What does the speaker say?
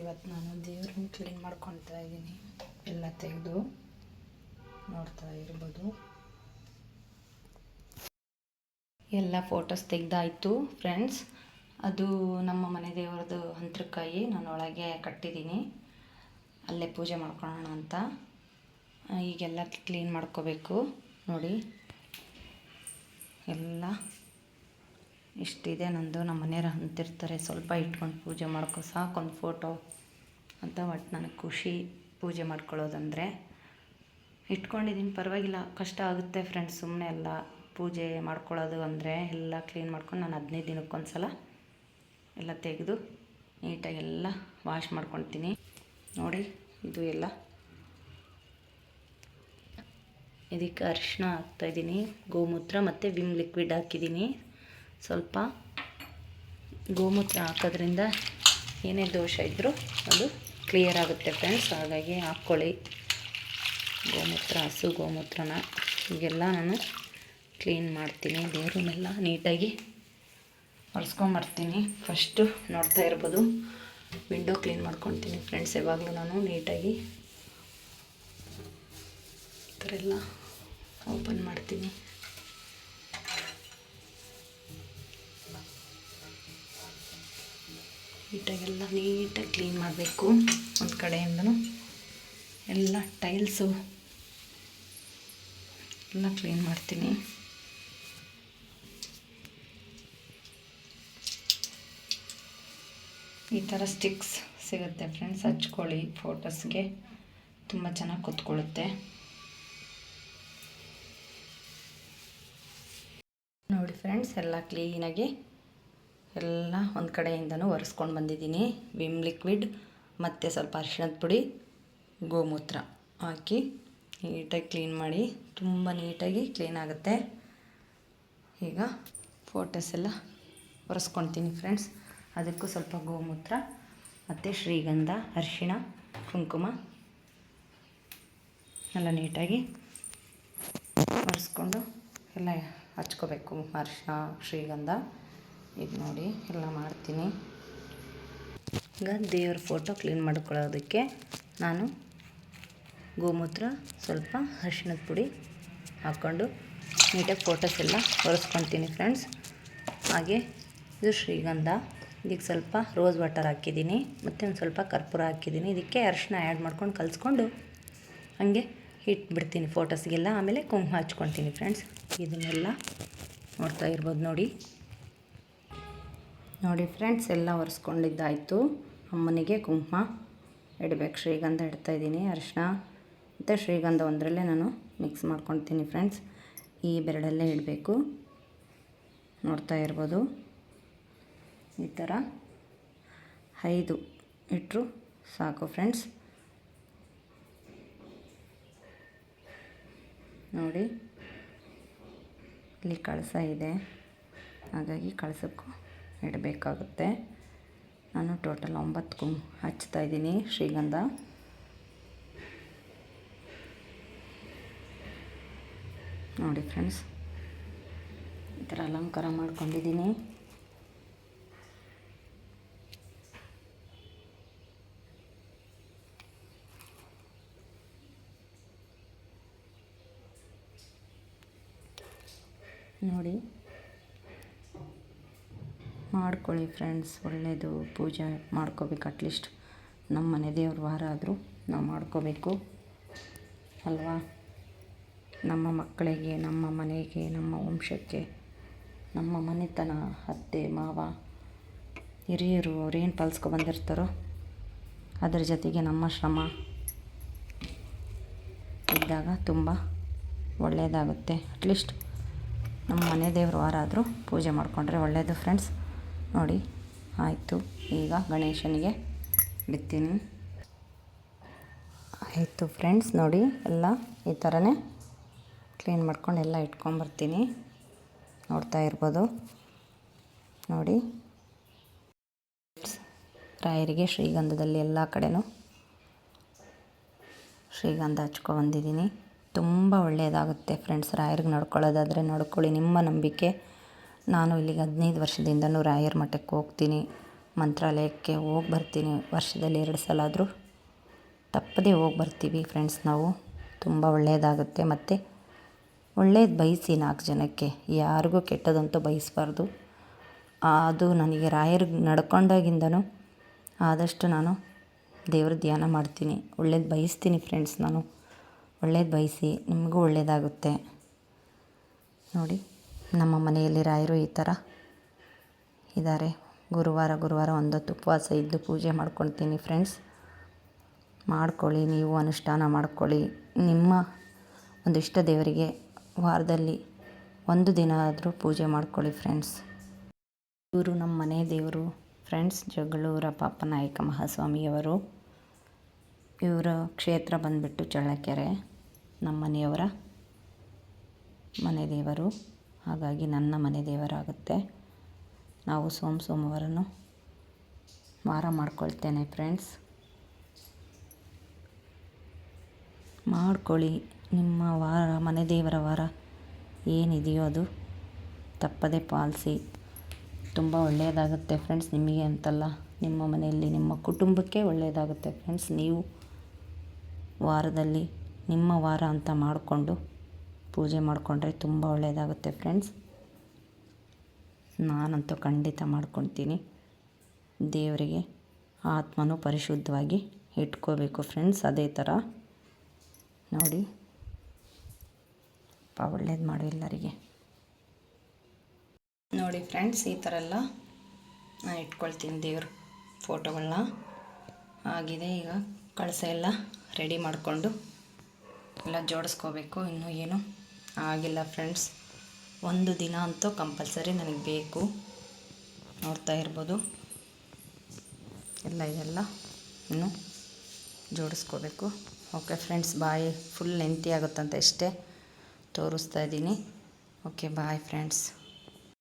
ಇವತ್ತು ನಾನು ದೇವ್ರನ್ನ ಕ್ಲೀನ್ ಮಾಡ್ಕೊಳ್ತಾ ಇದ್ದೀನಿ. ಎಲ್ಲ ತೆಗೆದು ನೋಡ್ತಾ ಇರ್ಬೋದು. ಎಲ್ಲ ಫೋಟೋಸ್ ತೆಗ್ದಾಯಿತು ಫ್ರೆಂಡ್ಸ್ ಅದು ನಮ್ಮ ಮನೆ ದೇವರದು ಹಂತ್ರಕಾಯಿ. ನಾನು ಒಳಗೆ ಕಟ್ಟಿದ್ದೀನಿ. ಅಲ್ಲೇ ಪೂಜೆ ಮಾಡ್ಕೊಳ್ಳೋಣ ಅಂತ. ಈಗೆಲ್ಲ ಕ್ಲೀನ್ ಮಾಡ್ಕೋಬೇಕು. ನೋಡಿ. ಎಲ್ಲ ಇಷ್ಟಿದೆ ನಂದು. ನಮ್ಮ ಮನೆಯವ್ರು ಅಂತಿರ್ತಾರೆ, ಸ್ವಲ್ಪ ಇಟ್ಕೊಂಡು ಪೂಜೆ ಮಾಡ್ಕೊ ಸಾಕೊಂದು ಫೋಟೋ ಅಂತ. ಒಟ್ಟು ನನಗೆ ಖುಷಿ ಪೂಜೆ ಮಾಡ್ಕೊಳ್ಳೋದಂದರೆ ಇಟ್ಕೊಂಡಿದ್ದೀನಿ ಪರವಾಗಿಲ್ಲ, ಕಷ್ಟ ಆಗುತ್ತೆ ಫ್ರೆಂಡ್ಸ್ ಸುಮ್ಮನೆ ಎಲ್ಲ ಪೂಜೆ ಮಾಡ್ಕೊಳ್ಳೋದು ಅಂದರೆ ಎಲ್ಲ ಕ್ಲೀನ್ ಮಾಡ್ಕೊಂಡು ನಾನು ಹದಿನೈದು ದಿನಕ್ಕೊಂದು ಸಲ ಎಲ್ಲ ತೆಗೆದು ನೀಟಾಗಿ ಎಲ್ಲ ವಾಶ್ ಮಾಡ್ಕೊತೀನಿ ನೋಡಿ, ಇದು ಎಲ್ಲ. ಇದಕ್ಕೆ ಅರಿಶಿನ ಹಾಕ್ತಾಯಿದ್ದೀನಿ ಗೋಮೂತ್ರ ಮತ್ತು ವಿಮ್ ಲಿಕ್ವಿಡ್ ಹಾಕಿದ್ದೀನಿ. ಸ್ವಲ್ಪ ಗೋಮೂತ್ರ ಹಾಕೋದ್ರಿಂದ ಏನೇ ದೋಷ ಇದ್ದರೂ ಅದು ಕ್ಲಿಯರ್ ಆಗುತ್ತೆ ಫ್ರೆಂಡ್ಸ್ ಹಾಗಾಗಿ ಹಾಕ್ಕೊಳ್ಳಿ. ಗೋಮೂತ್ರ, ಹಸು ಗೋಮೂತ್ರನ ಹೀಗೆಲ್ಲ ನಾನು ಕ್ಲೀನ್ ಮಾಡ್ತೀನಿ. ದೇವ್ರನ್ನೆಲ್ಲ ನೀಟಾಗಿ ಒರೆಸ್ಕೊಂಬರ್ತೀನಿ. ಫಸ್ಟು ನೋಡ್ತಾ ಇರ್ಬೋದು. ವಿಂಡೋ ಕ್ಲೀನ್ ಮಾಡ್ಕೊತೀನಿ ಫ್ರೆಂಡ್ಸ್ ಯಾವಾಗಲೂ ನಾನು ನೀಟಾಗಿ ಈ ಥರ ಎಲ್ಲ ಓಪನ್ ಮಾಡ್ತೀನಿ. ನೀಟಾಗೆಲ್ಲ ನೀಟಾಗಿ ಕ್ಲೀನ್ ಮಾಡಬೇಕು. ಒಂದು ಕಡೆಯಿಂದನೂ ಎಲ್ಲ ಟೈಲ್ಸು ಎಲ್ಲ ಕ್ಲೀನ್ ಮಾಡ್ತೀನಿ. ಈ ಥರ ಸ್ಟಿಕ್ಸ್ ಸಿಗುತ್ತೆ ಫ್ರೆಂಡ್ಸ್, ಹಚ್ಕೊಳ್ಳಿ ಫೋಟೋಸ್ಗೆ. ತುಂಬ ಚೆನ್ನಾಗಿ ಕೂತ್ಕೊಳ್ಳುತ್ತೆ. ನೋಡಿ ಫ್ರೆಂಡ್ಸ್, ಎಲ್ಲ ಕ್ಲೀನಾಗಿ ಎಲ್ಲ ಒಂದು ಕಡೆಯಿಂದನೂ ಒರೆಸ್ಕೊಂಡು ಬಂದಿದ್ದೀನಿ. ವಿಮ್ ಲಿಕ್ವಿಡ್ ಮತ್ತು ಸ್ವಲ್ಪ ಅರಿಶಿಣದ ಪುಡಿ, ಗೋಮೂತ್ರ ಹಾಕಿ ನೀಟಾಗಿ ಕ್ಲೀನ್ ಮಾಡಿ, ತುಂಬ ನೀಟಾಗಿ ಕ್ಲೀನ್ ಆಗುತ್ತೆ. ಈಗ ಫೋಟೋಸ್ ಎಲ್ಲ ಒರೆಸ್ಕೊಳ್ತೀನಿ ಫ್ರೆಂಡ್ಸ್ ಅದಕ್ಕೂ ಸ್ವಲ್ಪ ಗೋಮೂತ್ರ, ಮತ್ತು ಶ್ರೀಗಂಧ, ಅರಿಶಿಣ, ಕುಂಕುಮ ಎಲ್ಲ ನೀಟಾಗಿ ಒರೆಸ್ಕೊಂಡು ಎಲ್ಲ ಹಚ್ಕೋಬೇಕು. ಅರಿಶಿಣ, ಶ್ರೀಗಂಧ. ಈಗ ನೋಡಿ, ಎಲ್ಲ ಮಾಡ್ತೀನಿ. ಈಗ ದೇವ್ರ ಫೋಟೋ ಕ್ಲೀನ್ ಮಾಡ್ಕೊಳ್ಳೋದಕ್ಕೆ ನಾನು ಗೋಮೂತ್ರ, ಸ್ವಲ್ಪ ಅರಿಶಿಣದ ಪುಡಿ ಹಾಕ್ಕೊಂಡು ನೀಟಾಗಿ ಫೋಟೋಸ್ ಎಲ್ಲ ಒರೆಸ್ಕೊತೀನಿ ಫ್ರೆಂಡ್ಸ್ ಹಾಗೆ ಇದು ಶ್ರೀಗಂಧ. ಇದಕ್ಕೆ ಸ್ವಲ್ಪ ರೋಸ್ ವಾಟರ್ ಹಾಕಿದ್ದೀನಿ ಮತ್ತು ಒಂದು ಸ್ವಲ್ಪ ಕರ್ಪೂರ ಹಾಕಿದ್ದೀನಿ. ಇದಕ್ಕೆ ಅರಿಶಿನ ಆ್ಯಡ್ ಮಾಡ್ಕೊಂಡು ಕಲಿಸ್ಕೊಂಡು ಹಾಗೆ ಇಟ್ಬಿಡ್ತೀನಿ ಫೋಟೋಸ್ಗೆಲ್ಲ ಆಮೇಲೆ ಕುಂಕುಮ ಹಚ್ಕೊತೀನಿ ಫ್ರೆಂಡ್ಸ್ ಇದನ್ನೆಲ್ಲ ನೋಡ್ತಾ ಇರ್ಬೋದು ನೋಡಿ. ನೋಡಿ ಫ್ರೆಂಡ್ಸ್, ಎಲ್ಲ ಒರೆಸ್ಕೊಂಡಿದ್ದಾಯಿತು. ಅಮ್ಮನಿಗೆ ಕುಂಕುಮ ಇಡಬೇಕು. ಶ್ರೀಗಂಧ ಇಡ್ತಾಯಿದ್ದೀನಿ ಅರಿಶಿನ ಮತ್ತು ಶ್ರೀಗಂಧ ಒಂದರಲ್ಲೇ ನಾನು ಮಿಕ್ಸ್ ಮಾಡ್ಕೊಳ್ತೀನಿ ಫ್ರೆಂಡ್ಸ್. ಈ ಬೆರಡಲ್ಲೇ ಇಡಬೇಕು. ನೋಡ್ತಾ ಇರ್ಬೋದು. ಈ ಥರ ಐದು ಇಟ್ಟರು ಸಾಕು ಫ್ರೆಂಡ್ಸ್. ನೋಡಿ, ಇಲ್ಲಿ ಕಳಸ ಇದೆ. ಹಾಗಾಗಿ ಕಳಸಕ್ಕೂ ಇಡಬೇಕಾಗುತ್ತೆ. ನಾನು ಟೋಟಲ್ ಒಂಬತ್ತು ಕುಂ ಹಚ್ತಾ ಇದ್ದೀನಿ ಶ್ರೀಗಂಧ. ನೋಡಿ ಫ್ರೆಂಡ್ಸ್, ಈ ಥರ ಅಲಂಕಾರ ಮಾಡ್ಕೊಂಡಿದ್ದೀನಿ. ನೋಡಿ. ಮಾಡ್ಕೊಳ್ಳಿ ಫ್ರೆಂಡ್ಸ್ ಒಳ್ಳೆಯದು ಪೂಜೆ ಮಾಡ್ಕೋಬೇಕು ಅಟ್ಲೀಸ್ಟ್ ನಮ್ಮ ಮನೆ ದೇವ್ರ ವಾರ ಆದರೂ ನಾವು ಮಾಡ್ಕೋಬೇಕು. ಅಲ್ವಾ? ನಮ್ಮ ಮಕ್ಕಳಿಗೆ, ನಮ್ಮ ಮನೆಗೆ, ನಮ್ಮ ವಂಶಕ್ಕೆ, ನಮ್ಮ ಮನೆತನ, ಅತ್ತೆ, ಮಾವ, ಹಿರಿಯರು ಅವ್ರೇನು ಪಲ್ಸ್ಕೊ ಬಂದಿರ್ತಾರೋ ಅದರ ಜೊತೆಗೆ ನಮ್ಮ ಶ್ರಮ ಇದ್ದಾಗ ತುಂಬ ಒಳ್ಳೆಯದಾಗುತ್ತೆ ಅಟ್ಲೀಸ್ಟ್ ನಮ್ಮ ಮನೆ ದೇವ್ರ ವಾರ ಆದರೂ ಪೂಜೆ ಮಾಡಿಕೊಂಡ್ರೆ ಒಳ್ಳೆಯದು ಫ್ರೆಂಡ್ಸ್ ನೋಡಿ, ಆಯಿತು. ಈಗ ಗಣೇಶನಿಗೆ ಬಿತ್ತೀನಿ ಆಯಿತು ಫ್ರೆಂಡ್ಸ್ ನೋಡಿ, ಎಲ್ಲ ಈ ಥರನೇ ಕ್ಲೀನ್ ಮಾಡ್ಕೊಂಡು ಎಲ್ಲ ಇಟ್ಕೊಂಬರ್ತೀನಿ ನೋಡ್ತಾ ಇರ್ಬೋದು. ನೋಡಿ. ರಾಯರಿಗೆ ಶ್ರೀಗಂಧದಲ್ಲಿ ಎಲ್ಲ ಕಡೆನೂ ಶ್ರೀಗಂಧ ಹಚ್ಕೊ ಬಂದಿದ್ದೀನಿ. ತುಂಬ ಒಳ್ಳೆಯದಾಗುತ್ತೆ ಫ್ರೆಂಡ್ಸ್ ರಾಯರಿಗೆ ನಡ್ಕೊಳ್ಳೋದಾದರೆ ನಡ್ಕೊಳ್ಳಿ. ನಿಮ್ಮ ನಂಬಿಕೆ. ನಾನು ಇಲ್ಲಿಗೆ ಹದಿನೈದು ವರ್ಷದಿಂದನೂ ರಾಯರ ಮಠಕ್ಕೆ ಹೋಗ್ತೀನಿ. ಮಂತ್ರಾಲಯಕ್ಕೆ ಹೋಗಿ ಬರ್ತೀನಿ. ವರ್ಷದಲ್ಲಿ ಎರಡು ಸಲ ಆದರೂ ತಪ್ಪದೇ ಹೋಗಿ ಬರ್ತೀವಿ ಫ್ರೆಂಡ್ಸ್ ನಾವು. ತುಂಬ ಒಳ್ಳೆಯದಾಗುತ್ತೆ ಮತ್ತು ಒಳ್ಳೇದು ಬಯಸಿ ನಾಲ್ಕು ಜನಕ್ಕೆ. ಯಾರಿಗೂ ಕೆಟ್ಟದಂತೂ ಬಯಸಬಾರ್ದು. ಅದು ನನಗೆ ರಾಯರಿಗೆ ನಡ್ಕೊಂಡಾಗಿಂದನೂ ಆದಷ್ಟು ನಾನು ದೇವ್ರ ಧ್ಯಾನ ಮಾಡ್ತೀನಿ. ಒಳ್ಳೇದು ಬಯಸ್ತೀನಿ ಫ್ರೆಂಡ್ಸ್ ನಾನು. ಒಳ್ಳೇದು ಬಯಸಿ. ನಿಮಗೂ ಒಳ್ಳೆಯದಾಗುತ್ತೆ ನೋಡಿ. ನಮ್ಮ ಮನೆಯಲ್ಲಿ ರಾಯರು ಈ ಥರ ಇದ್ದಾರೆ. ಗುರುವಾರ ಗುರುವಾರ ಒಂದೊತ್ತು ಉಪವಾಸ ಇದ್ದು ಪೂಜೆ ಮಾಡ್ಕೊಳ್ತೀನಿ ಫ್ರೆಂಡ್ಸ್. ಮಾಡ್ಕೊಳ್ಳಿ, ನೀವು ಅನುಷ್ಠಾನ ಮಾಡ್ಕೊಳ್ಳಿ. ನಿಮ್ಮ ಒಂದು ಇಷ್ಟ ದೇವರಿಗೆ ವಾರದಲ್ಲಿ ಒಂದು ದಿನ ಆದರೂ ಪೂಜೆ ಮಾಡ್ಕೊಳ್ಳಿ ಫ್ರೆಂಡ್ಸ್. ಇವರು ನಮ್ಮ ಮನೆ ದೇವರು ಫ್ರೆಂಡ್ಸ್, ಜಗಳೂರ ಪಾಪನಾಯಕ ಮಹಾಸ್ವಾಮಿಯವರು. ಇವರ ಕ್ಷೇತ್ರ ಬಂದುಬಿಟ್ಟು ಚಳ್ಳಕೆರೆ, ನಮ್ಮ ಮನೆಯವರ ಮನೆ ದೇವರು. ಹಾಗಾಗಿ ನನ್ನ ಮನೆ ದೇವರಾಗುತ್ತೆ. ನಾವು ಸೋಮ ಸೋಮವಾರನು ವಾರ ಮಾಡ್ಕೊಳ್ತೇನೆ ಫ್ರೆಂಡ್ಸ್ ಮಾಡ್ಕೊಳ್ಳಿ, ನಿಮ್ಮ ವಾರ, ಮನೆ ದೇವರ ವಾರ ಏನಿದೆಯೋ ಅದು. ತಪ್ಪದೇ ಪಾಲಿಸಿ. ತುಂಬ ಒಳ್ಳೆಯದಾಗುತ್ತೆ ಫ್ರೆಂಡ್ಸ್ ನಿಮಗೆ ಅಂತಲ್ಲ. ನಿಮ್ಮ ಮನೆಯಲ್ಲಿ, ನಿಮ್ಮ ಕುಟುಂಬಕ್ಕೆ ಒಳ್ಳೆಯದಾಗುತ್ತೆ ಫ್ರೆಂಡ್ಸ್ ನೀವು ವಾರದಲ್ಲಿ, ನಿಮ್ಮ ವಾರ ಅಂತ ಮಾಡಿಕೊಂಡು ಪೂಜೆ ಮಾಡಿಕೊಂಡ್ರೆ ತುಂಬ ಒಳ್ಳೆಯದಾಗುತ್ತೆ ಫ್ರೆಂಡ್ಸ್ ನಾನಂತೂ ಖಂಡಿತ ಮಾಡ್ಕೊತೀನಿ. ದೇವರಿಗೆ ಆತ್ಮನೂ ಪರಿಶುದ್ಧವಾಗಿ ಇಟ್ಕೋಬೇಕು ಫ್ರೆಂಡ್ಸ್ ಅದೇ ಥರ ನೋಡಿ ಪಾ ಒಳ್ಳೇದು ಮಾಡು ಎಲ್ಲರಿಗೆ. ನೋಡಿ ಫ್ರೆಂಡ್ಸ್ ಈ ಥರ ಎಲ್ಲ ನಾನು ಇಟ್ಕೊಳ್ತೀನಿ ದೇವ್ರ ಫೋಟೋಗಳನ್ನ ಆಗಿದೆ, ಈಗ ಕಳಸ ಎಲ್ಲ ರೆಡಿ ಮಾಡಿಕೊಂಡು ಎಲ್ಲ ಜೋಡಿಸ್ಕೋಬೇಕು. ಇನ್ನೂ ಏನು? ಆಗಿಲ್ಲ ಫ್ರೆಂಡ್ಸ್ ಒಂದು ದಿನ ಅಂತೂ ಕಂಪಲ್ಸರಿ ನನಗೆ ಬೇಕು. ನೋಡ್ತಾ ಇರ್ಬೋದು. ಎಲ್ಲ ಇದೆಲ್ಲ ಇನ್ನು ಜೋಡಿಸ್ಕೋಬೇಕು. Okay friends bye full lengthy ಆಗುತ್ತಂತ ಇಷ್ಟೇ ತೋರಿಸ್ತಾ ಇದ್ದೀನಿ. Okay bye friends